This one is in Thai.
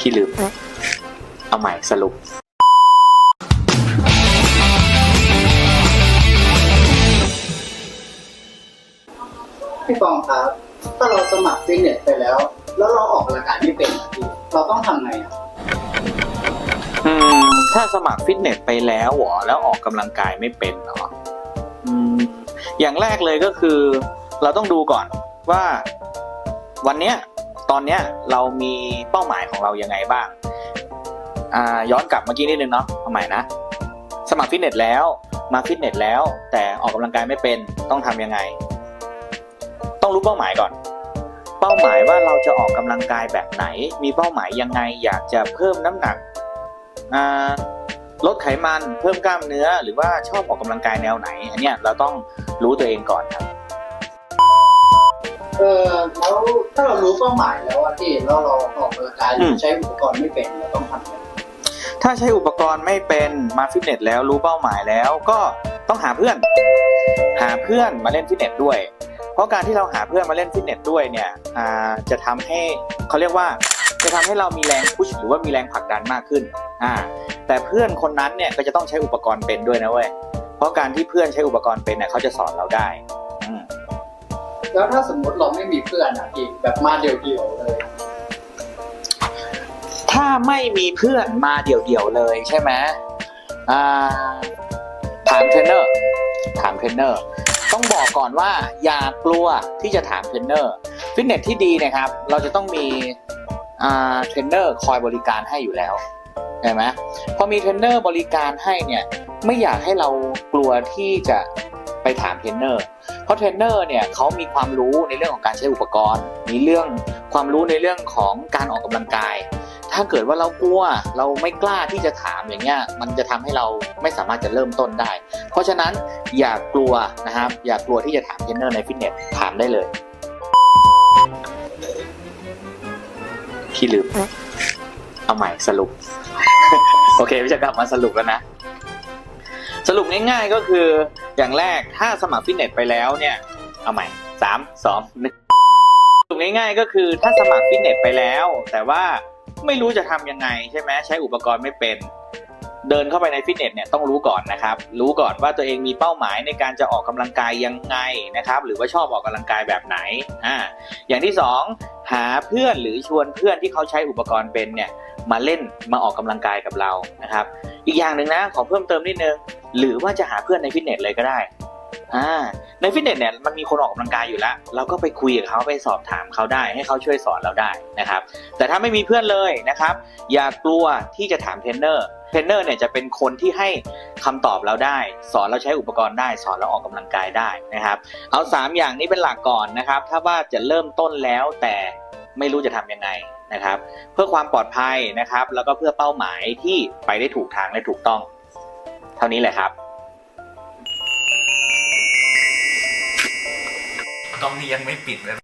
ที่ลืม เอาใหม่สรุป พี่ฟองครับ ถ้าเราสมัครฟิตเนสไปแล้ว แล้วเราออกกำลังกายไม่เป็นอะพี่เราต้องทำไงอะอืม ถ้าสมัครฟิตเนสไปแล้วเหรอแล้วออกกำลังกายไม่เป็นเหรออืม อย่างแรกเลยก็คือ เราต้องดูก่อนว่า วันเนี้ย ตอนเนี้ยเรามีเป้าหมายของเรายังไงบ้างอ่าย้อนกลับเมื่อกี้นิดนึงเนาะเอาใหม่นะสมัครฟิตเนสแล้วมาฟิตเนสแล้ว แต่ออกกำลังกายไม่เป็นต้องทำยังไง ต้องรู้เป้าหมายก่อน เป้าหมายว่าเราจะออกกำลังกายแบบไหน มีเป้าหมายยังไงอยากจะเพิ่มน้ำหนักอ่าลดไขมันเพิ่มกล้ามเนื้อ หรือว่าชอบออกกำลังกายแนวไหน อันเนี้ยเราต้องรู้ตัวเองก่อนครับ เออแล้วถ้าเรารู้เป้าหมายแล้วอะพี่แล้วเราออกกำลังกายหรือใช้อุปกรณ์ไม่เป็นเราต้องทำไงถ้าใช้อุปกรณ์ไม่เป็นมาฟิตเนสแล้วรู้เป้าหมายแล้วก็ต้องหาเพื่อน หาเพื่อนมาเล่นฟิตเนสด้วย เพราะการที่เราหาเพื่อนมาเล่นฟิตเนสด้วยเนี่ยอ่าจะทำให้เขาเรียกว่าจะทำให้เรามีแรงพุชหรือว่ามีแรงผลักดันมากขึ้นอ่าแต่เพื่อนคนนั้นเนี่ยก็จะต้องใช้อุปกรณ์เป็นด้วยนะเว้ยเพราะการที่เพื่อนใช้อุปกรณ์เป็นเนี่ยเขาจะสอนเราได้อืม แล้วถ้าสมมติเราไม่มีเพื่อนอะพี่แบบมาเดี่ยวๆเลย ถ้าไม่มีเพื่อนมาเดี่ยวๆเลยใช่ไหมอ่าถามเทรนเนอร์ถามเทรนเนอร์ต้องบอกก่อนว่าอย่ากลัวที่จะถามเทรนเนอร์ฟิตเนสที่ดีนะครับ เราจะต้องมีเทรนเนอร์คอยบริการให้อยู่แล้วเห็นไหมพอมีเทรนเนอร์บริการให้เนี่ยไม่อยากให้เรากลัวที่จะไปถามเทรนเนอร์ เพราะเทรนเนอร์เนี่ยเขามีความรู้ในเรื่องของการใช้อุปกรณ์ มีเรื่องความรู้ในเรื่องของการออกกำลังกาย ถ้าเกิดว่าเรากลัวเราไม่กล้าที่จะถามอย่างเงี้ยมันจะทำให้เราไม่สามารถจะเริ่มต้นได้ เพราะฉะนั้นอย่ากลัวนะครับอย่ากลัวที่จะถามเทรนเนอร์ในฟิตเนสถามได้เลยที่ลืมเอาใหม่สรุป โอเคพี่จะกลับมาสรุปแล้วนะ สรุปง่ายๆก็คือ อย่างแรกถ้าสมัครฟิตเนสไปแล้วเนี่ย เอาใหม่สามสองหนึ่งสรุปง่ายๆก็คือถ้าสมัครฟิตเนสไปแล้ว แต่ว่าไม่รู้จะทำยังไงใช่ไหมใช้อุปกรณ์ไม่เป็น เดินเข้าไปในฟิตเนสเนี่ยต้องรู้ก่อนนะครับ รู้ก่อนว่าตัวเองมีเป้าหมายในการจะออกกำลังกายยังไงนะครับ หรือว่าชอบออกกำลังกายแบบไหนอ่าอย่างที่สองหาเพื่อนหรือชวนเพื่อนที่เขาใช้อุปกรณ์เป็นเนี่ยมาเล่นมาออกกำลังกายกับเรานะครับ อีกอย่างหนึ่งนะขอเพิ่มเติมนิดนึง หรือว่าจะหาเพื่อนในฟิตเนสเลยก็ได้อ่าในฟิตเนสเนี่ยมันมีคนออกกำลังกายอยู่แล้ว เราก็ไปคุยกับเขาไปสอบถามเขาได้ ให้เขาช่วยสอนเราได้นะครับ แต่ถ้าไม่มีเพื่อนเลยนะครับ อย่ากลัวที่จะถามเทรนเนอร์เทรนเนอร์เนี่ยจะเป็นคนที่ให้คำตอบเราได้ สอนเราใช้อุปกรณ์ได้ สอนเราออกกำลังกายได้นะครับ เอา 3 อย่างนี้เป็นหลักก่อนนะครับ ถ้าว่าจะเริ่มต้นแล้วแต่ไม่รู้จะทำยังไงนะครับ เพื่อความปลอดภัยนะครับ แล้วก็เพื่อเป้าหมายที่ไปได้ถูกทางและถูกต้อง เท่านี้แหละครับ กล้องนี้ยังไม่ปิดเลย